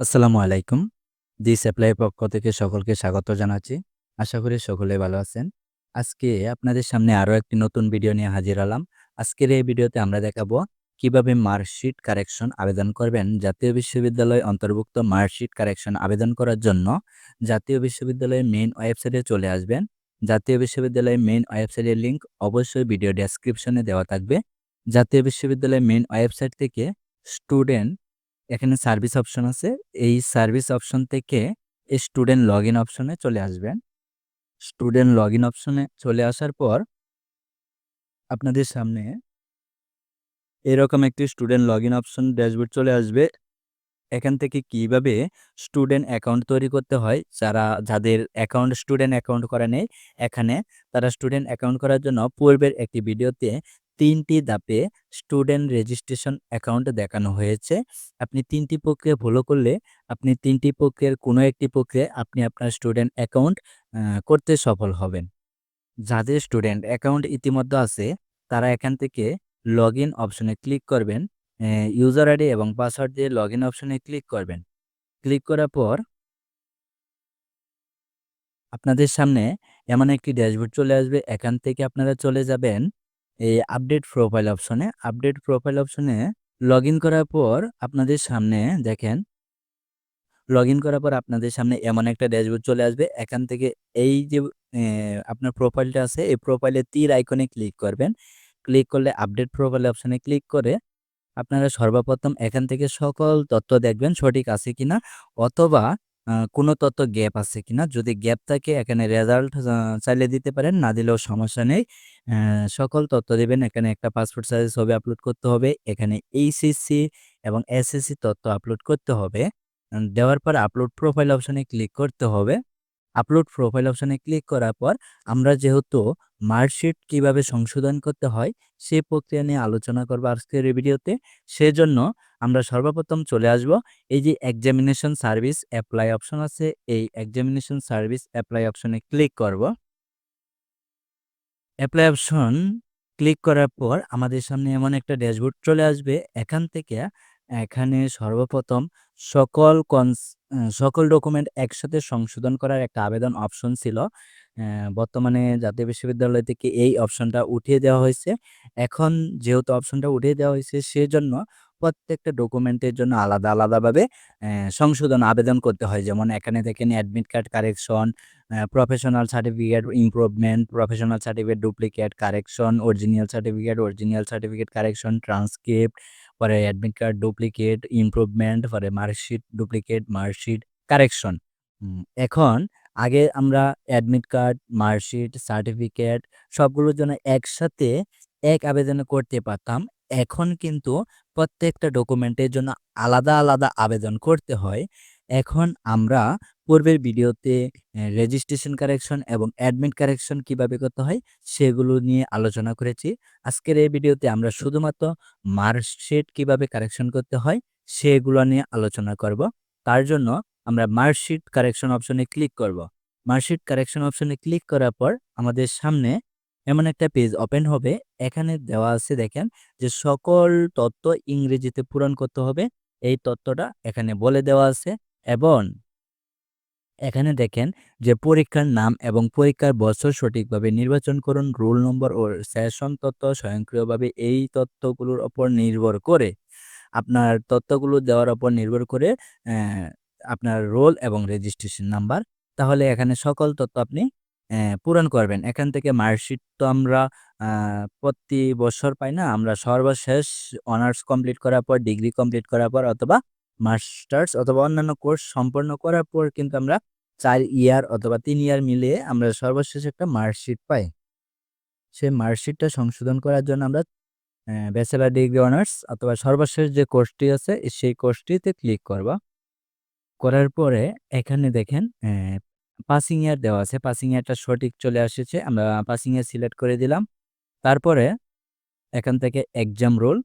আসসালামু আলাইকুম। This supply পক্ষ থেকে সকলকে স্বাগত জানাচ্ছি। আশা করি সকলে ভালো আছেন। আজকে আপনাদের সামনে আরও একটি নতুন ভিডিও নিয়ে হাজির হলাম। আজকের এই ভিডিওতে আমরা দেখাবো কীভাবে মার্কশিট কারেকশন আবেদন করবেন। জাতীয় বিশ্ববিদ্যালয় অন্তর্ভুক্ত মার্কশিট কারেকশন আবেদন করার জন্য জাতীয় বিশ্ববিদ্যালয়ের মেইন ওয়েবসাইটে চলে আসবেন। জাতীয় বিশ্ববিদ্যালয়ের মেইন ওয়েবসাইটের লিঙ্ক অবশ্যই ভিডিও ডেসক্রিপশনে দেওয়া থাকবে। জাতীয় বিশ্ববিদ্যালয়ের মেইন ওয়েবসাইট থেকে স্টুডেন্ট এখানে সার্ভিস অপশন আছে। এই সার্ভিস অপশন থেকে স্টুডেন্ট লগ ইন অপশনে চলে আসবেন। স্টুডেন্ট লগ ইন অপশনে চলে আসার পর আপনাদের সামনে এরকম একটি student log in option dashboard চলে আসবে। এখান থেকে কীভাবে স্টুডেন্ট অ্যাকাউন্ট তৈরি করতে হয়, যারা যাদের অ্যাকাউন্ট স্টুডেন্ট অ্যাকাউন্ট করা নেই, এখানে তারা স্টুডেন্ট অ্যাকাউন্ট করার জন্য পূর্বের একটি ভিডিওতে ৩ টি ধাপে স্টুডেন্ট রেজিস্ট্রেশন অ্যাকাউন্ট দেখানো হয়েছে। আপনি ৩ টি প্রক্রিয়া ফলো করলে আপনি ৩ টি প্রক্রিয়ার কোনো একটি প্রক্রিয়ায় আপনি আপনার স্টুডেন্ট অ্যাকাউন্ট করতে সফল হবেন। যাদের স্টুডেন্ট অ্যাকাউন্ট ইতিমধ্যে আছে, তারা এখান থেকে লগ ইন অপশনে ক্লিক করবেন। ইউজার আইডি এবং পাসওয়ার্ড দিয়ে লগ ইন অপশনে ক্লিক করবেন। ক্লিক করার পর আপনাদের সামনে এমন একটি ড্যাশবোর্ড চলে আসবে। এখান থেকে আপনারা চলে যাবেন এই আপডেট প্রোফাইল অপশনে। আপডেট প্রোফাইল অপশনে লগইন করার পর আপনাদের সামনে দেখেন লগইন করার পর আপনাদের সামনে এমন একটা ড্যাশবোর্ড চলে আসবে। এখান থেকে এই যে আপনার প্রোফাইলটা আছে, এই প্রোফাইলে তীর আইকনে ক্লিক করবেন। ক্লিক করলে আপডেট প্রোফাইল অপশনে ক্লিক করে আপনারা সর্বপ্রথম এখান থেকে সকল তথ্য দেখবেন সঠিক আছে কিনা অথবা কোনো তথ্য গ্যাপ আছে কিনা। যদি গ্যাপ থাকে এখানে রেজাল্ট চাইলে দিতে পারেন, না দিলেও সমস্যা নেই। সকল তথ্য দেবেন এখানে একটা পাসপোর্ট সাইজ ছবি আপলোড করতে হবে। এখানে এইচএসসি এবং এসএসসি তথ্য আপলোড করতে হবে। দেওয়ার পর আপলোড প্রোফাইল অপশনে ক্লিক করতে হবে। আপলোড প্রোফাইল অপশনে ক্লিক করার পর আমরা যেহেতু মার্কশিট কীভাবে সংশোধন করতে হয়, সে প্রক্রিয়া নিয়ে আলোচনা করব আজকের এই ভিডিওতে। সেজন্য আমরা সর্বপ্রথম চলে আসব এই যে এক্সামিনেশন সার্ভিস অ্যাপ্লাই অপশন আছে, এই এক্সামিনেশন সার্ভিস অ্যাপ্লাই অপশনে ক্লিক করব। অ্যাপ্লাই অপশন ক্লিক করার পর আমাদের সামনে এমন একটা ড্যাশবোর্ড চলে আসবে। এখান থেকে এখানে সর্বপ্রথম সকল কনস সকল ডকুমেন্ট একসাথে সংশোধন করার একটা আবেদন অপশন ছিল। বর্তমানে জাতীয় বিশ্ববিদ্যালয় থেকে এই অপশনটা উঠিয়ে দেওয়া হয়েছে। এখন যেহেতু অপশনটা উঠিয়ে দেওয়া হয়েছে সেজন্য প্রত্যেকটা ডকুমেন্টের জন্য আলাদা, আলাদাভাবে সংশোধন আবেদন করতে হয়। যেমন এখানে দেখেন admit card correction, professional certificate improvement, professional certificate duplicate correction, original certificate, original certificate correction, transcript, পরে অ্যাডমিট কার্ড ডুপ্লিকেট, ইমপ্রুভমেন্ট, পরে মার্কশিট ডুপ্লিকেট, মার্কশিট কারেকশন। এখন আগে আমরা অ্যাডমিট কার্ড, মার্কশিট, সার্টিফিকেট সবগুলোর জন্য একসাথে এক আবেদনে করতে পারতাম। এখন কিন্তু প্রত্যেকটা ডকুমেন্টের জন্য আলাদা, আলাদা আবেদন করতে হয়। এখন আমরা পূর্বের ভিডিওতে রেজিস্ট্রেশন কারেকশন এবং অ্যাডমিট কারেকশন কীভাবে করতে হয় সেগুলো নিয়ে আলোচনা করেছি। আজকের এই ভিডিওতে আমরা শুধুমাত্র মার্কশিট কীভাবে কারেকশন করতে হয় সেগুলো নিয়ে আলোচনা করব। তার জন্য আমরা মার্কশিট কারেকশন অপশনে ক্লিক করব। মার্কশিট কারেকশন অপশনে ক্লিক করার পর আমাদের সামনে এমন একটা পেজ ওপেন হবে। এখানে দেওয়া আছে দেখেন যে সকল তথ্য ইংরেজিতে পূরণ করতে হবে। এই তথ্যটা এখানে বলে দেওয়া আছে এবং এখানে দেখেন যে পরীক্ষার নাম এবং পরীক্ষার বছর সঠিকভাবে নির্বাচন করুন। রোল নম্বর ও সেশন তথ্য স্বয়ংক্রিয়ভাবে এই তথ্যগুলোর ওপর নির্ভর করে আপনার তথ্যগুলো দেওয়ার ওপর নির্ভর করে আপনার রোল এবং রেজিস্ট্রেশন নাম্বার। তাহলে এখানে সকল তথ্য আপনি পূরণ করবেন। এখান থেকে মার্কশিট তো আমরা প্রতি বছর পাই না। আমরা সর্বশেষ অনার্স কমপ্লিট করার পর, ডিগ্রি কমপ্লিট করার পর অথবা মাস্টার্স অথবা অন্যান্য কোর্স সম্পন্ন করার পর কিন্তু আমরা চার ইয়ার অথবা তিন ইয়ার মিলিয়ে আমরা সর্বশেষ একটা মার্কশিট পাই। সেই মার্কশিটটা সংশোধন করার জন্য আমরা ব্যাচেলার ডিগ্রি অনার্স অথবা সর্বশেষ যে কোর্সটি আছে সেই কোর্সটিতে ক্লিক করব। করার পরে এখানে দেখেন পাসিং ইয়ার দেওয়া আছে। পাসিং ইয়ারটা সঠিক চলে এসেছে। আমরা পাসিং ইয়ার সিলেক্ট করে দিলাম। তারপরে এখান থেকে এক্সাম রোল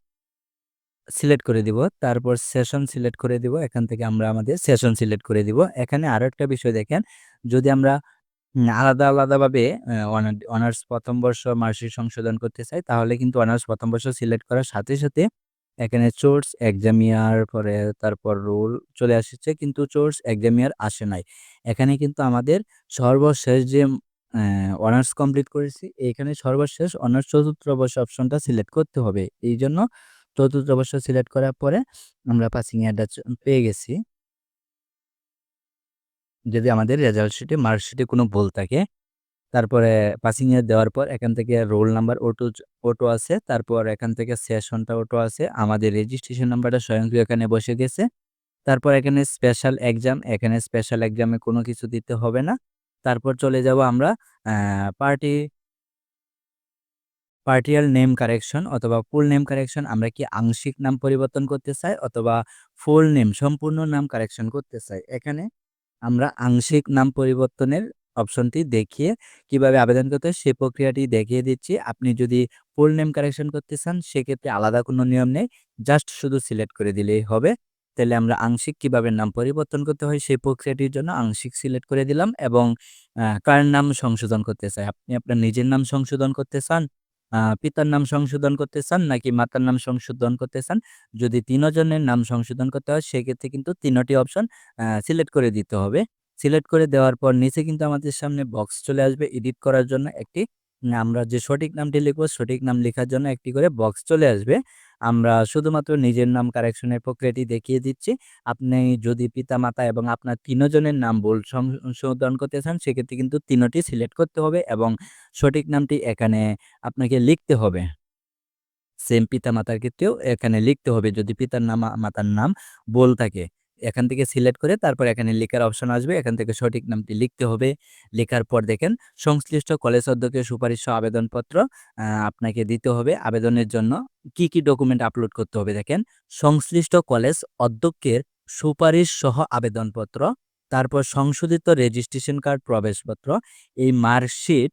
সিলেক্ট করে দিব। তারপর সেশন সিলেক্ট করে দিব। এখান থেকে আমরা আমাদের সেশন সিলেক্ট করে দিব। এখানে আরও একটা বিষয় দেখেন, যদি আমরা আলাদা, আলাদাভাবে অনার্স প্রথম বর্ষ মার্কশিট সংশোধন করতে চাই তাহলে কিন্তু অনার্স প্রথম বর্ষ সিলেক্ট করার সাথে, সাথে এখানে সোর্স, এক্সাম ইয়ার পরে তারপর রোল চলে এসেছে কিন্তু সোর্স, এক্সাম ইয়ার আসে নাই। এখানে কিন্তু আমাদের সর্বশেষ যে অনার্স কমপ্লিট করেছি এখানে সর্বশেষ অনার্স চতুর্থ বর্ষ অপশনটা সিলেক্ট করতে হবে। এই জন্য চতুর্থ বর্ষ সিলেক্ট করার পরে আমরা পাসিং ইয়ারটা পেয়ে গেছি। যদি আমাদের রেজাল্ট শিটে মার্কশিটে কোনো ভুল থাকে তারপরে পাসিং ইয়ার দেওয়ার পর এখান থেকে রোল নাম্বার অটো অটো আছে। তারপর এখান থেকে সেশনটা অটো আছে। আমাদের রেজিস্ট্রেশন নাম্বারটা স্বয়ংক্রিয় এখানে বসে গেছে। তারপর এখানে স্পেশাল এক্সাম, এখানে স্পেশাল এক্সামে কোনো কিছু দিতে হবে না। তারপর চলে যাব আমরা পার্টি পার্টিয়াল নেম কারেকশন অথবা ফুল নেম কারেকশন আমরা কি আংশিক নাম পরিবর্তন করতে চাই অথবা ফুল নেম সম্পূর্ণ নাম কারেকশন করতে চাই। এখানে আমরা আংশিক নাম পরিবর্তনের অপশনটি দেখিয়ে কীভাবে আবেদন করতে হয় সেই প্রক্রিয়াটি দেখিয়ে দিচ্ছি। আপনি যদি ফুল নেম কারেকশন করতে চান সেক্ষেত্রে আলাদা কোনো নিয়ম নেই। জাস্ট শুধু সিলেক্ট করে দিলেই হবে। তাহলে আমরা আংশিক কীভাবে নাম পরিবর্তন করতে হয় সেই প্রক্রিয়াটির জন্য আংশিক সিলেক্ট করে দিলাম এবং কার নাম সংশোধন করতে চাই। আপনি আপনার নিজের নাম সংশোধন করতে চান, পিতার নাম সংশোধন করতে চান নাকি মাতার নাম সংশোধন করতে চান। যদি ৩ জনের নাম সংশোধন করতে হয় সেক্ষেত্রে কিন্তু ৩ টি অপশন সিলেক্ট করে দিতে হবে। সিলেক্ট করে দেওয়ার পর নিচে কিন্তু আমাদের সামনে বক্স চলে আসবে এডিট করার জন্য একটি আমরা যে সঠিক নামটি লিখব, সঠিক নাম লেখার জন্য একটি করে বক্স চলে আসবে। আমরা শুধুমাত্র নিজের নাম কারেকশনের প্রক্রিয়াটি দেখিয়ে দিচ্ছি। আপনি যদি পিতা-মাতা এবং আপনার ৩ জনের নাম ভুল সংশোধন করতে চান, সেক্ষেত্রে কিন্তু ৩ টি সিলেক্ট করতে হবে এবং সঠিক নামটি এখানে আপনাকে লিখতে হবে। সেম পিতা-মাতার ক্ষেত্রেও এখানে লিখতে হবে যদি পিতার নাম, মাতার নাম ভুল থাকে। এখান থেকে সিলেক্ট করে তারপর এখানে লেখার অপশন আসবে। এখান থেকে সঠিক নামটি লিখতে হবে। লেখার পর দেখেন সংশ্লিষ্ট কলেজ অধ্যক্ষের সুপারিশ আবেদনপত্র আপনাকে দিতে হবে। আবেদনের জন্য কি, কি ডকুমেন্ট আপলোড করতে হবে দেখেন। সংশ্লিষ্ট কলেজ অধ্যক্ষের সুপারিশ সহ আবেদনপত্র, তারপর সংশোধিত রেজিস্ট্রেশন কার্ড, প্রবেশপত্র। এই মার্কশিট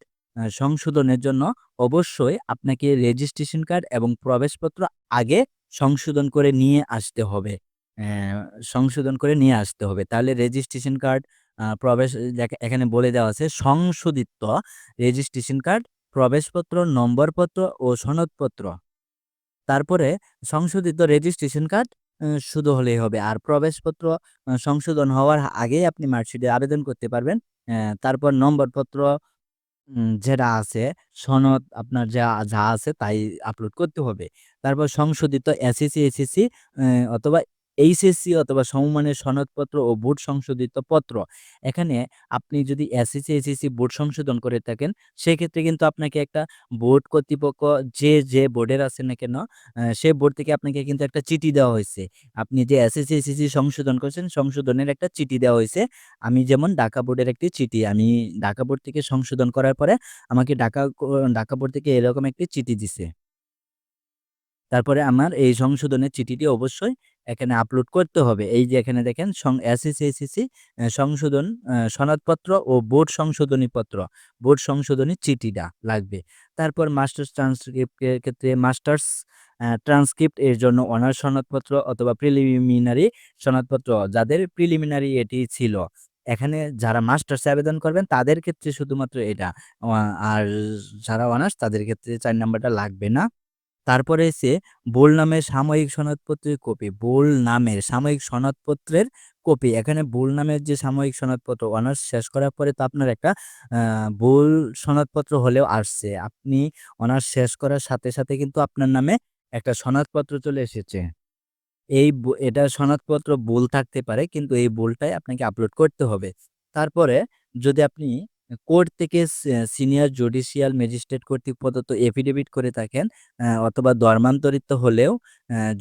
সংশোধনের জন্য অবশ্যই আপনাকে রেজিস্ট্রেশন কার্ড এবং প্রবেশপত্র আগে সংশোধন করে নিয়ে আসতে হবে। সংশোধন করে নিয়ে আসতে হবে। তাহলে রেজিস্ট্রেশন কার্ড, প্রবেশ এখানে বলে দেওয়া আছে সংশোধিত রেজিস্ট্রেশন কার্ড, প্রবেশপত্র, নম্বরপত্র ও সনদপত্র। তারপরে সংশোধিত রেজিস্ট্রেশন কার্ড শুধু হলেই হবে। আর প্রবেশপত্র সংশোধন হওয়ার আগেই আপনি মার্কশিটে আবেদন করতে পারবেন। তারপর নম্বরপত্র যেটা আছে সনদ আপনার যা, যা আছে তাই আপলোড করতে হবে। তারপর সংশোধিত এসএসসি, এসএসসি অ্যা অথবা এইচএসসি অথবা সমমানের সনদপত্র ও বোর্ড সংশোধিত পত্র। এখানে আপনি যদি এসএসসি, এসএসসি বোর্ড সংশোধন করে থাকেন সেক্ষেত্রে কিন্তু আপনাকে একটা বোর্ড কর্তৃপক্ষ যে, যে বোর্ডের আছে না কেন সে বোর্ড থেকে আপনাকে কিন্তু একটা চিঠি দেওয়া হয়েছে আপনি যে এসএসসি, এসএসসি সংশোধন করেছেন সংশোধনের একটা চিঠি দেওয়া হয়েছে আমি যেমন ঢাকা বোর্ডের একটি চিঠি আমি ঢাকা বোর্ড থেকে সংশোধন করার পরে আমাকে ঢাকা ঢাকা বোর্ড থেকে এরকম একটি চিঠি দিছে। তারপরে আমার এই সংশোধনের চিঠিটি অবশ্যই এখানে আপলোড করতে হবে। এই যে এখানে দেখেন সং এসএসসি, এসএসসি অ্যা সংশোধন সনদপত্র ও বোর্ড সংশোধনী পত্র, বোর্ড সংশোধনী চিঠিটা লাগবে। তারপর মাস্টার্স ট্রান্সক্রিপ্টের ক্ষেত্রে মাস্টার্স ট্রান্সক্রিপ্ট এর জন্য অনার্স সনদপত্র অথবা প্রিলিমিনারি সনদপত্র যাদের প্রিলিমিনারি এটি ছিল। এখানে যারা মাস্টার্সে আবেদন করবেন তাদের ক্ষেত্রে শুধুমাত্র এটা। আর যারা অনার্স তাদের ক্ষেত্রে চার নাম্বারটা লাগবে না। তারপরে এসে বোল নামের সাময়িক সনদপত্রের কপি, বোল নামের সাময়িক সনদপত্রের কপি। এখানে বোল নামের যে সাময়িক সনদপত্র অনার্স শেষ করার পরে তো আপনার একটা বোল সনদপত্র হলেও আসছে। আপনি অনার্স শেষ করার সাথে, সাথে কিন্তু আপনার নামে একটা সনদপত্র চলে এসেছে। এই এটা সনদপত্র ভুল থাকতে পারে কিন্তু এই ভুলটাই আপনাকে আপলোড করতে হবে। তারপরে যদি আপনি কোর্ট থেকে সিনিয়র জুডিশিয়াল ম্যাজিস্ট্রেট কর্তৃক প্রদত্ত এফিডেভিট করে থাকেন অথবা ধর্মান্তরিত হলেও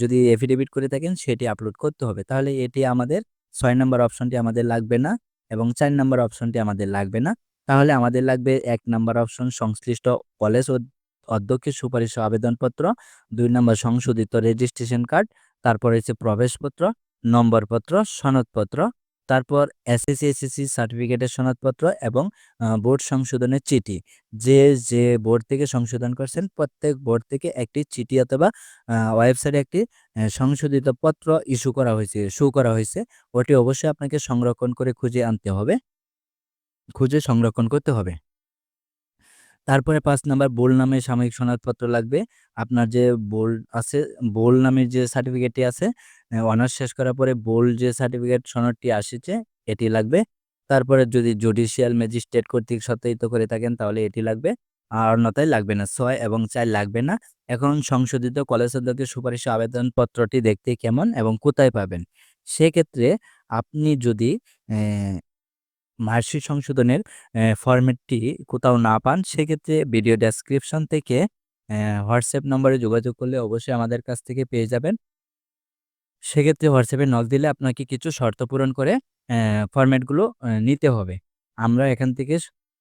যদি এফিডেভিট করে থাকেন সেটি আপলোড করতে হবে। তাহলে এটি আমাদের ছয় নম্বর অপশনটি আমাদের লাগবে না এবং চার নম্বর অপশনটি আমাদের লাগবে না। তাহলে আমাদের লাগবে এক নম্বর অপশন সংশ্লিষ্ট কলেজ অধ্যক্ষের সুপারিশ আবেদনপত্র, দুই নম্বর সংশোধিত রেজিস্ট্রেশন কার্ড, তারপরে হচ্ছে প্রবেশপত্র, নম্বরপত্র, সনদপত্র, তারপর এসএসসি, এসএসসি সার্টিফিকেটের সনদপত্র এবং বোর্ড সংশোধনের চিঠি। যে, যে বোর্ড থেকে সংশোধন করছেন প্রত্যেক বোর্ড থেকে একটি চিঠি অথবা ওয়েবসাইটে একটি সংশোধিত পত্র ইস্যু করা হয়েছে, শু করা হয়েছে। ওটি অবশ্যই আপনাকে সংরক্ষণ করে খুঁজে আনতে হবে। খুঁজে সংরক্ষণ করতে হবে। তারপরে পাঁচ নাম্বার বোল নামে সাময়িক সনদপত্র লাগবে। আপনার যে বোল্ড আছে, বোল নামের যে সার্টিফিকেটটি আছে, অনার্স শেষ করার পরে বোল যে সার্টিফিকেট সনদটি আসিছে, এটি লাগবে। তারপরে যদি জুডিশিয়াল ম্যাজিস্ট্রেট কর্তৃক সত্যায়িত করে থাকেন তাহলে এটি লাগবে। আর অন্যথায় লাগবে না। ছয় এবং ৪ লাগবে না। এখন সংশোধিত কলেজ অধ্যক্ষের সুপারিশ আবেদনপত্রটি দেখতে কেমন এবং কোথায় পাবেন? সেক্ষেত্রে আপনি যদি মার্কশিট সংশোধনের ফরম্যাটটি কোথাও না পান, সেক্ষেত্রে ভিডিও ডেসক্রিপশন থেকে হোয়াটসঅ্যাপ নম্বরে যোগাযোগ করলে অবশ্যই আমাদের কাছ থেকে পেয়ে যাবেন। সেক্ষেত্রে হোয়াটসঅ্যাপে নক দিলে আপনাকে কিছু শর্ত পূরণ করে ফরম্যাটগুলো নিতে হবে। আমরা এখান থেকে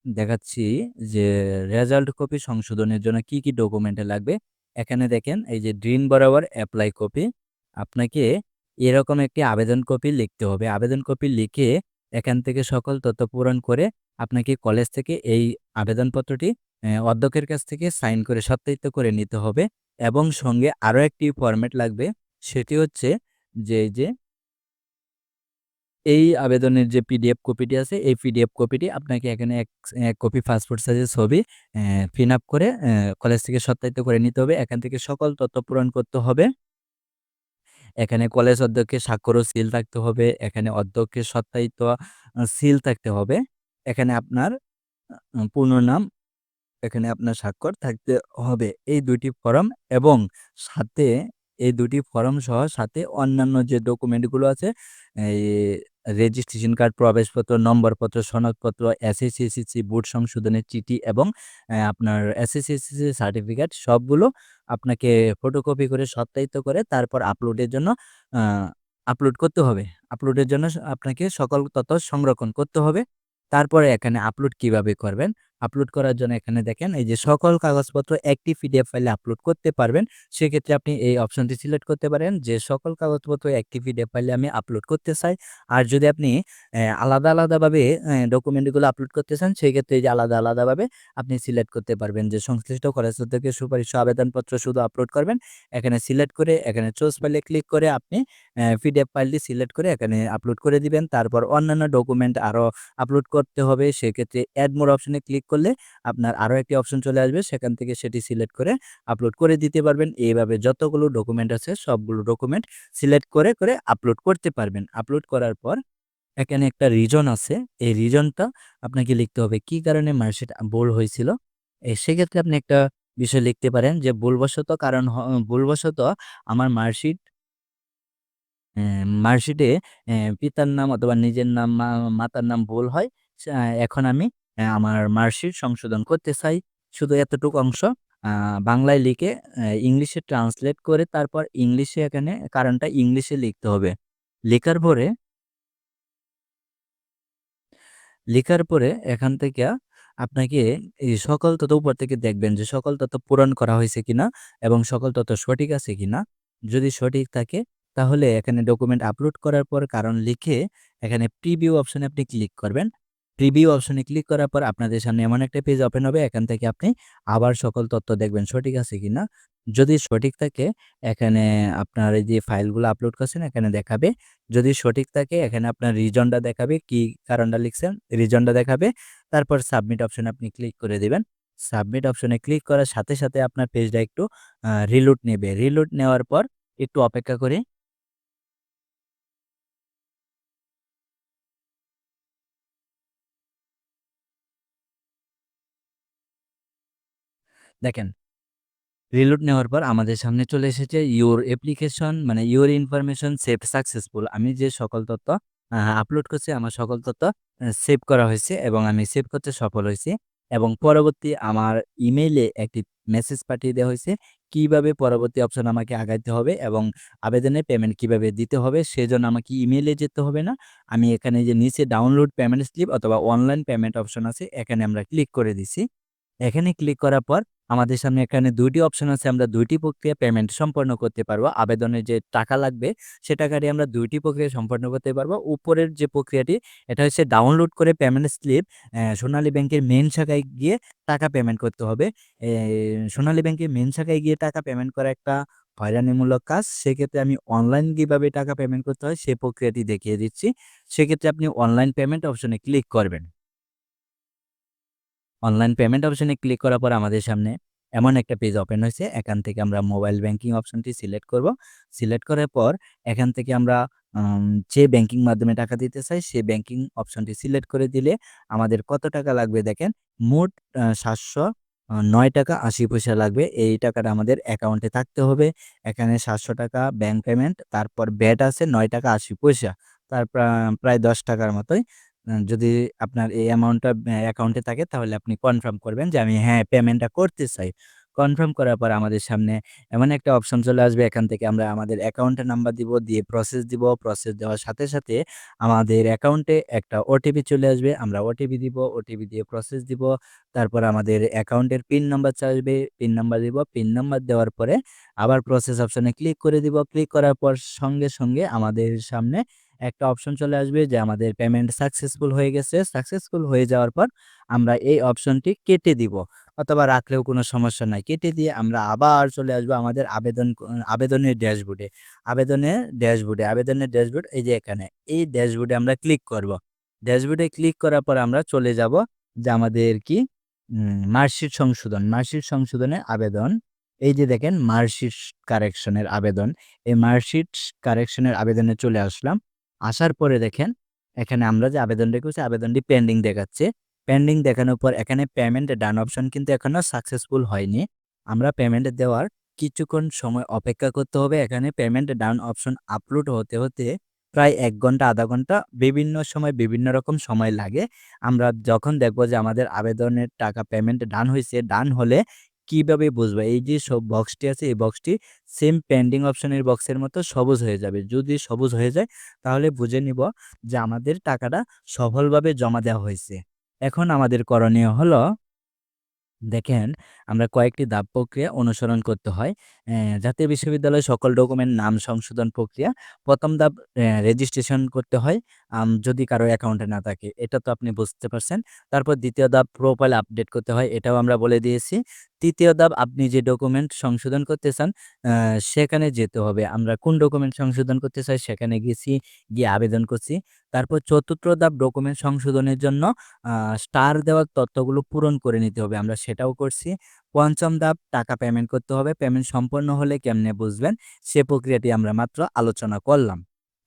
দেখাচ্ছি যে রেজাল্ট কপি সংশোধনের জন্য কি, কি ডকুমেন্টে লাগবে। এখানে দেখেন এই যে গ্রিন বরাবর অ্যাপ্লাই কপি। আপনাকে এরকম একটি আবেদন কপি লিখতে হবে। আবেদন কপি লিখে এখান থেকে সকল তথ্য পূরণ করে আপনাকে কলেজ থেকে এই আবেদনপত্রটি অধ্যক্ষের কাছ থেকে সাইন করে সত্যায়িত করে নিতে হবে এবং সঙ্গে আরও একটি ফরম্যাট লাগবে। সেটি হচ্ছে যে, যে এই আবেদনের যে পিডিএফ কপিটি আছে, এই পিডিএফ কপিটি আপনাকে এখানে এক এক কপি পাসপোর্ট সাইজের ছবি ফিন আপ করে কলেজ থেকে সত্যায়িত করে নিতে হবে। এখান থেকে সকল তথ্য পূরণ করতে হবে। এখানে কলেজ অধ্যক্ষে স্বাক্ষর ও সিল থাকতে হবে। এখানে অধ্যক্ষের সত্যায়িত সিল থাকতে হবে। এখানে আপনার পূর্ণ নাম, এখানে আপনার স্বাক্ষর থাকতে হবে। এই ২ টি ফরম এবং সাথে এই ২ টি ফরম সহ সাথে অন্যান্য যে ডকুমেন্টগুলো আছে, এই রেজিস্ট্রেশন কার্ড, প্রবেশপত্র, নম্বরপত্র, সনদপত্র, এসএসসি, এসএসসি বোর্ড সংশোধনের চিঠি এবং আপনার এসএসসি, এসএসসি সার্টিফিকেট সবগুলো আপনাকে ফটোকপি করে সত্যায়িত করে তারপর আপলোডের জন্য আপলোড করতে হবে। আপলোডের জন্য আপনাকে সকল তথ্য সংরক্ষণ করতে হবে। তারপরে এখানে আপলোড কীভাবে করবেন? আপলোড করার জন্য এখানে দেখেন এই যে সকল কাগজপত্র একটি পিডিএফ ফাইলে আপলোড করতে পারবেন। সেক্ষেত্রে আপনি এই অপশনটি সিলেক্ট করতে পারেন যে সকল কাগজপত্র একটি পিডিএফ ফাইলে আমি আপলোড করতে চাই। আর যদি আপনি আলাদা, আলাদাভাবে ডকুমেন্টগুলো আপলোড করতে চান, সেক্ষেত্রে এই যে আলাদা, আলাদাভাবে আপনি সিলেক্ট করতে পারবেন যে সংশ্লিষ্ট কলেজ অধ্যক্ষের সুপারিশ আবেদনপত্র শুধু আপলোড করবেন। এখানে সিলেক্ট করে এখানে চুজ ফাইলে ক্লিক করে আপনি পিডিএফ ফাইলটি সিলেক্ট করে এখানে আপলোড করে দিবেন। তারপর অন্যান্য ডকুমেন্ট আরও আপলোড করতে হবে। সেক্ষেত্রে এড মোর অপশনে ক্লিক করলে আপনার আরও একটি অপশন চলে আসবে। সেখান থেকে সেটি সিলেক্ট করে আপলোড করে দিতে পারবেন। এইভাবে যতগুলো ডকুমেন্ট আছে সবগুলো ডকুমেন্ট সিলেক্ট করে, করে আপলোড করতে পারবেন। আপলোড করার পর এখানে একটা রিজন আছে। এই রিজনটা আপনাকে লিখতে হবে কি কারণে মার্কশিট ভুল হয়েছিল। সেক্ষেত্রে আপনি একটা বিষয় লিখতে পারেন যে ভুলবশত কারণ ভুলবশত আমার মার্কশিট মার্কশিটে পিতার নাম অথবা নিজের নাম, মাতার নাম ভুল হয়। এখন আমি আমার মার্কশিট সংশোধন করতে চাই। শুধু এতটুকু অংশ বাংলায় লিখে ইংলিশে ট্রান্সলেট করে তারপর ইংলিশে এখানে কারণটা ইংলিশে লিখতে হবে। লেখার পরে লেখার পরে এখান থেকে আপনাকে এই সকল তথ্য উপর থেকে দেখবেন যে সকল তথ্য পূরণ করা হয়েছে কিনা এবং সকল তথ্য সঠিক আছে কিনা। যদি সঠিক থাকে, তাহলে এখানে ডকুমেন্ট আপলোড করার পর কারণ লিখে এখানে প্রিভিউ অপশানে আপনি ক্লিক করবেন। প্রিভিউ অপশনে ক্লিক করার পর আপনাদের সামনে এমন একটা পেজ ওপেন হবে। এখান থেকে আপনি আবার সকল তথ্য দেখবেন সঠিক আছে কিনা। যদি সঠিক থাকে এখানে আপনার যে ফাইলগুলো আপলোড করছেন এখানে দেখাবে। যদি সঠিক থাকে এখানে আপনার রিজনটা দেখাবে, কি কারণটা লিখছেন রিজনটা দেখাবে। তারপর সাবমিট অপশনে আপনি ক্লিক করে দেবেন সাবমিট অপশনে ক্লিক করার সাথে, সাথে আপনার পেজটা একটু রিলোড নেবে। রিলোড নেওয়ার পর একটু অপেক্ষা করে দেখেন রিলোড নেওয়ার পর আমাদের সামনে চলে এসেছে ইউর অ্যাপ্লিকেশন মানে ইউর ইনফরমেশন সেভড সাকসেসফুল। আমি যে সকল তথ্য আপলোড করছি, আমার সকল তথ্য সেভ করা হয়েছে এবং আমি সেভ করতে সফল হয়েছি এবং পরবর্তী আমার ইমেইলে একটি মেসেজ পাঠিয়ে দেওয়া হয়েছে, কীভাবে পরবর্তী অপশন আমাকে আগাইতে হবে এবং আবেদনের পেমেন্ট কীভাবে দিতে হবে, সেজন্য আমাকে ইমেইলে যেতে হবে না। আমি এখানে যে নিচে ডাউনলোড পেমেন্ট স্লিপ অথবা অনলাইন পেমেন্ট অপশন আছে, এখানে আমরা ক্লিক করে দিছি। এখানে ক্লিক করার পর আমাদের সামনে এখানে ২ টি অপশন আছে। আমরা ২ টি প্রক্রিয়া পেমেন্ট সম্পন্ন করতে পারব। আবেদনের যে টাকা লাগবে সে টাকাটি আমরা দুইটি প্রক্রিয়া সম্পন্ন করতে পারব। উপরের যে প্রক্রিয়াটি, এটা হচ্ছে ডাউনলোড করে পেমেন্ট স্লিপ সোনালী ব্যাংকের মেন শাখায় গিয়ে টাকা পেমেন্ট করতে হবে। সোনালী ব্যাংকের মেন শাখায় গিয়ে টাকা পেমেন্ট করা একটা হয়রানিমূলক কাজ। সেক্ষেত্রে আমি অনলাইন কীভাবে টাকা পেমেন্ট করতে হয়, সে প্রক্রিয়াটি দেখিয়ে দিচ্ছি। সেক্ষেত্রে আপনি অনলাইন পেমেন্ট অপশনে ক্লিক করবেন। অনলাইন পেমেন্ট অপশনে ক্লিক করার পর আমাদের সামনে এমন একটা পেজ ওপেন হয়েছে। এখান থেকে আমরা মোবাইল ব্যাংকিং অপশনটি সিলেক্ট করব। সিলেক্ট করার পর এখান থেকে আমরা যে ব্যাংকিং মাধ্যমে টাকা দিতে চাই, সে ব্যাংকিং অপশনটি সিলেক্ট করে দিলে আমাদের কত টাকা লাগবে দেখেন, মোট সাতশো নয় টাকা ৮০ পয়সা লাগবে। এই টাকাটা আমাদের অ্যাকাউন্টে থাকতে হবে। এখানে ৭০০ টাকা ব্যাংক পেমেন্ট, তারপর ভ্যাট আছে নয় টাকা ৮০ পয়সা। তার প্রা প্রায় ১০ টাকার মতোই। যদি আপনার এই অ্যামাউন্টটা অ্যাকাউন্টে থাকে তাহলে আপনি কনফার্ম করবেন যে আমি হ্যাঁ, পেমেন্টটা করতে চাই। কনফার্ম করার পর আমাদের সামনে এমন একটা অপশন চলে আসবে। এখান থেকে আমরা আমাদের অ্যাকাউন্টের নাম্বার দিব, দিয়ে প্রসেস দিব। প্রসেস দেওয়ার সাথে, সাথে আমাদের অ্যাকাউন্টে একটা ওটিপি চলে আসবে। আমরা ওটিপি দিব, ওটিপি দিয়ে প্রসেস দিব। তারপর আমাদের অ্যাকাউন্টের পিন নাম্বার চাইবে, পিন নাম্বার দিব। পিন নাম্বার দেওয়ার পরে আবার প্রসেস অপশনে ক্লিক করে দিব। ক্লিক করার পর সঙ্গে, সঙ্গে আমাদের সামনে একটা অপশন চলে আসবে যে আমাদের পেমেন্ট সাকসেসফুল হয়ে গেছে। সাকসেসফুল হয়ে যাওয়ার পর আমরা এই অপশনটি কেটে দিব অথবা রাখলেও কোনো সমস্যা নাই। কেটে দিয়ে আমরা আবার চলে আসব আমাদের আবেদন আবেদনের ড্যাশবোর্ডে। আবেদনের ড্যাশবোর্ডে, আবেদনের ড্যাশবোর্ড এই যে এখানে। এই ড্যাশবোর্ডে আমরা ক্লিক করব। ড্যাশবোর্ডে ক্লিক করার পর আমরা চলে যাব যে আমাদের কি মার্কশিট সংশোধন, মার্কশিট সংশোধনের আবেদন। এই যে দেখেন মার্কশিট কারেকশনের আবেদন। এই মার্কশিট কারেকশনের আবেদনে চলে আসলাম। আসার পরে দেখেন এখানে আমরা যে আবেদনটা করছি আবেদনটি পেন্ডিং দেখাচ্ছে। পেন্ডিং দেখানোর পর এখানে পেমেন্ট ডান অপশন কিন্তু এখনও সাকসেসফুল হয়নি। আমরা পেমেন্ট দেওয়ার কিছুক্ষণ সময় অপেক্ষা করতে হবে। এখানে পেমেন্ট ডান অপশন আপলোড হতে, হতে প্রায় এক ঘণ্টা আধা ঘণ্টা বিভিন্ন সময় বিভিন্ন রকম সময় লাগে। আমরা যখন দেখব যে আমাদের আবেদনের টাকা পেমেন্ট ডান হয়েছে ডান হলে কীভাবে বুঝবা এই যে সব বক্সটি আছে, এই বক্সটি সেম পেন্ডিং অপশনের বক্সের মতো সবুজ হয়ে যাবে। যদি সবুজ হয়ে যায়, তাহলে বুঝে নিব যে আমাদের টাকাটা সফলভাবে জমা দেওয়া হয়েছে। এখন আমাদের করণীয় হলো দেখেন আমরা কয়েকটি ধাপ প্রক্রিয়া অনুসরণ করতে হয়। জাতীয় বিশ্ববিদ্যালয়ের সকল ডকুমেন্ট নাম সংশোধন প্রক্রিয়া। প্রথম ধাপ রেজিস্ট্রেশন করতে হয়। যদি কারও অ্যাকাউন্টে না থাকে। এটা তো আপনি বুঝতে পারছেন। তারপর দ্বিতীয় ধাপ প্রোফাইল আপডেট করতে হয়। এটাও আমরা বলে দিয়েছি। তৃতীয় ধাপ আপনি যে ডকুমেন্ট সংশোধন করতে চান সেখানে যেতে হবে। আমরা কোন ডকুমেন্ট সংশোধন করতে চাই সেখানে গেছি, গিয়ে আবেদন করছি। তারপর চতুর্থ ধাপ ডকুমেন্ট সংশোধনের জন্য স্টার দেওয়া তথ্যগুলো পূরণ করে নিতে হবে। আমরা সেটাও করছি। পঞ্চম ধাপ, টাকা পেমেন্ট করতে হবে। পেমেন্ট সম্পন্ন হলে কেমনে বুঝবেন? সে প্রক্রিয়াটি আমরা মাত্র আলোচনা করলাম।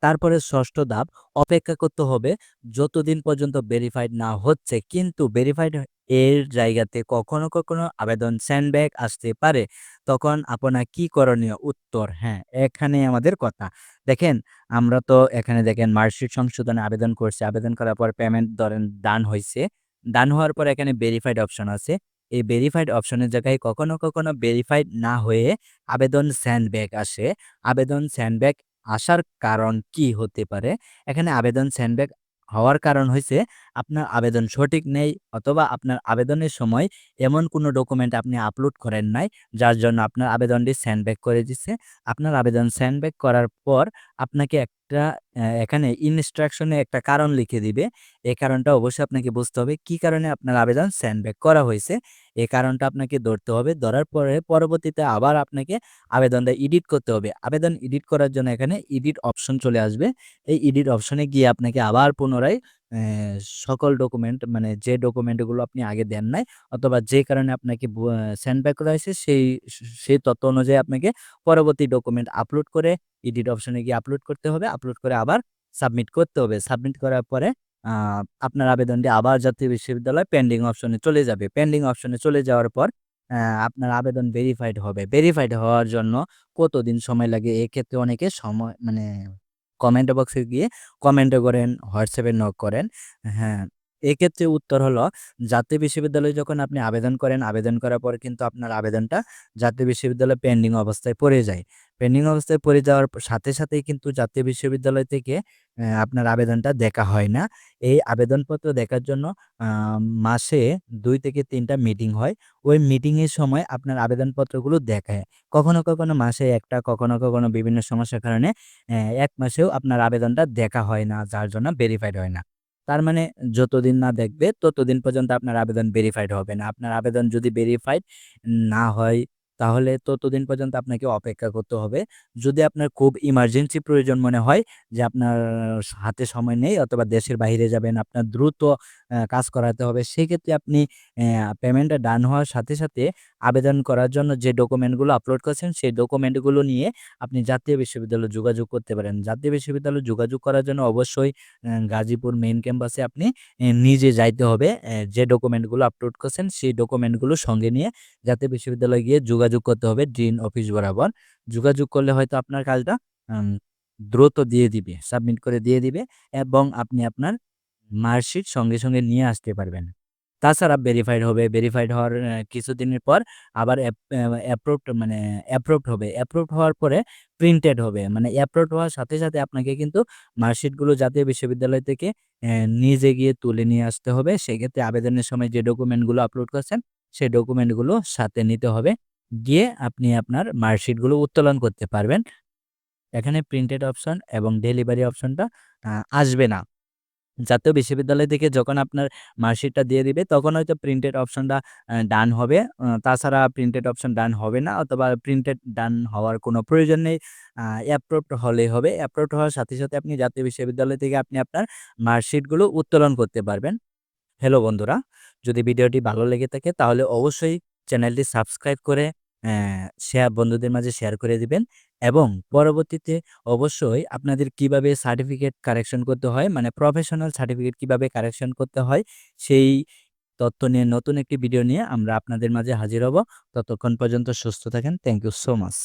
তারপরে ষষ্ঠ ধাপ অপেক্ষা করতে হবে যতদিন পর্যন্ত ভেরিফাইড না হচ্ছে। কিন্তু ভেরিফাইড এর জায়গাতে কখনো, কখনো আবেদন স্যান্ডব্যাগ আসতে পারে। তখন আপনার কি করণীয়? উত্তর হ্যাঁ, এখানে আমাদের কথা। দেখেন আমরা তো এখানে দেখেন মার্কশিট সংশোধনে আবেদন করছি। আবেদন করার পর পেমেন্ট ধরেন ডান হয়েছে ডান হওয়ার পর এখানে ভেরিফাইড অপশন আছে। এই ভেরিফাইড অপশনের জায়গায় কখনো, কখনো ভেরিফাইড না হয়ে আবেদন স্যান্ডব্যাগ আসে। আবেদন সেন্ডব্যাক আসার কারণ কি হতে পারে? এখানে আবেদন স্যান্ডব্যাগ হওয়ার কারণ হইছে আপনার আবেদন সঠিক নেই অথবা আপনার আবেদনের সময় এমন কোনো ডকুমেন্ট আপনি আপলোড করেন নাই, যার জন্য আপনার আবেদনটি সেন্ডব্যাক করে দিচ্ছে আপনার আবেদন সেন্ডব্যাক করার পর আপনাকে একটা এখানে ইনস্ট্রাকশনে একটা কারণ লিখে দিবে। এই কারণটা অবশ্যই আপনাকে বুঝতে হবে কি কারণে আপনার আবেদন সেন্ডব্যাক করা হয়েছে এই কারণটা আপনাকে ধরতে হবে। ধরার পরে পরবর্তীতে আবার আপনাকে আবেদনটা এডিট করতে হবে। আবেদন এডিট করার জন্য এখানে এডিট অপশন চলে আসবে। এই এডিট অপশনে গিয়ে আপনাকে আবার পুনরায় সকল ডকুমেন্ট মানে যে ডকুমেন্টগুলো আপনি আগে দেন নাই অথবা যে কারণে আপনাকে সেন্ডব্যাক করা হয়েছে সেই সেই তথ্য অনুযায়ী আপনাকে পরবর্তী ডকুমেন্ট আপলোড করে এডিট অপশনে গিয়ে আপলোড করতে হবে। আপলোড করে আবার সাবমিট করতে হবে। সাবমিট করার পরে আপনার আবেদনটি আবার জাতীয় বিশ্ববিদ্যালয় পেন্ডিং অপশনে চলে যাবে। পেন্ডিং অপশনে চলে যাওয়ার পর আপনার আবেদন ভেরিফাইড হবে। ভেরিফাইড হওয়ার জন্য কতদিন সময় লাগে? এক্ষেত্রে অনেকে সময় মানে কমেন্ট বক্সে গিয়ে কমেন্টও করেন, হোয়াটসঅ্যাপে নক করেন। হ্যাঁ, এক্ষেত্রে উত্তর হলো জাতীয় বিশ্ববিদ্যালয়ে যখন আপনি আবেদন করেন, আবেদন করার পর কিন্তু আপনার আবেদনটা জাতীয় বিশ্ববিদ্যালয়ে পেন্ডিং অবস্থায় পড়ে যায়। পেন্ডিং অবস্থায় পড়ে যাওয়ার সাথে, সাথেই কিন্তু জাতীয় বিশ্ববিদ্যালয় থেকে আপনার আবেদনটা দেখা হয় না। এই আবেদনপত্র দেখার জন্য মাসে দুই থেকে ৩ টা মিটিং হয়। ওই মিটিংয়ের সময় আপনার আবেদনপত্রগুলো দেখায়। কখনো, কখনো মাসে একটা কখনো, কখনো বিভিন্ন সমস্যার কারণে এক মাসেও আপনার আবেদনটা দেখা হয় না, যার জন্য ভেরিফাইড হয় না। তার মানে যতদিন না দেখবে ততদিন পর্যন্ত আপনার আবেদন ভেরিফাইড হবে না। আপনার আবেদন যদি ভেরিফাইড না হয় তাহলে ততদিন পর্যন্ত আপনাকে অপেক্ষা করতে হবে। যদি আপনার খুব ইমার্জেন্সি প্রয়োজন মনে হয় যে আপনার হাতে সময় নেই অথবা দেশের বাইরে যাবেন, আপনার দ্রুত কাজ করাতে হবে। সেক্ষেত্রে আপনি পেমেন্টটা ডান হওয়ার সাথে, সাথে আবেদন করার জন্য যে ডকুমেন্টগুলো আপলোড করেছেন সেই ডকুমেন্টগুলো নিয়ে আপনি জাতীয় বিশ্ববিদ্যালয়ে যোগাযোগ করতে পারেন। জাতীয় বিশ্ববিদ্যালয়ে যোগাযোগ করার জন্য অবশ্যই গাজীপুর মেইন ক্যাম্পাসে আপনি নিজে যাইতে হবে। যে ডকুমেন্টগুলো আপলোড করছেন সেই ডকুমেন্টগুলো সঙ্গে নিয়ে জাতীয় বিশ্ববিদ্যালয়ে গিয়ে যোগাযোগ করতে হবে ডিন অফিস বরাবর। যোগাযোগ করলে হয়তো আপনার কাজটা দ্রুত দিয়ে দিবে। সাবমিট করে দিয়ে দিবে এবং আপনি আপনার মার্কশিট সঙ্গে, সঙ্গে নিয়ে আসতে পারবেন। তাছাড়া ভেরিফাইড হবে। ভেরিফাইড হওয়ার কিছুদিনের পর আবার অ্যাপ অ্যাপ্রুভড মানে অ্যাপ্রুভড হবে। অ্যাপ্রুভড হওয়ার পরে প্রিন্টেড হবে। মানে অ্যাপ্রুভড হওয়ার সাথে, সাথে আপনাকে কিন্তু মার্কশিটগুলো জাতীয় বিশ্ববিদ্যালয় থেকে নিজে গিয়ে তুলে নিয়ে আসতে হবে। সেক্ষেত্রে আবেদনের সময় যে ডকুমেন্টগুলো আপলোড করছেন সেই ডকুমেন্টগুলো সাথে নিতে হবে। গিয়ে আপনি আপনার মার্কশিটগুলো উত্তোলন করতে পারবেন। এখানে প্রিন্টেড অপশন এবং ডেলিভারি অপশনটা আসবে না। জাতীয় বিশ্ববিদ্যালয় থেকে যখন আপনার মার্কশিটটা দিয়ে দিবে তখন হয়তো প্রিন্টেড অপশনটা ডান হবে। তাছাড়া প্রিন্টেড অপশন ডান হবে না অথবা প্রিন্টেড ডান হওয়ার কোনো প্রয়োজন নেই। অ্যাপ্রুভড হলেই হবে। অ্যাপ্রুভড হওয়ার সাথে, সাথে আপনি জাতীয় বিশ্ববিদ্যালয় থেকে আপনি আপনার মার্কশিটগুলো উত্তোলন করতে পারবেন। হ্যালো বন্ধুরা, যদি ভিডিওটি ভালো লেগে থাকে তাহলে অবশ্যই চ্যানেলটি সাবস্ক্রাইব করে শেয়ার বন্ধুদের মাঝে শেয়ার করে দিবেন এবং পরবর্তীতে অবশ্যই আপনাদের কীভাবে সার্টিফিকেট কারেকশন করতে হয় মানে প্রফেশনাল সার্টিফিকেট কীভাবে কারেকশন করতে হয়, সেই তথ্য নিয়ে নতুন একটি ভিডিও নিয়ে আমরা আপনাদের মাঝে হাজির হব। ততক্ষণ পর্যন্ত সুস্থ থাকেন। Thank you so much.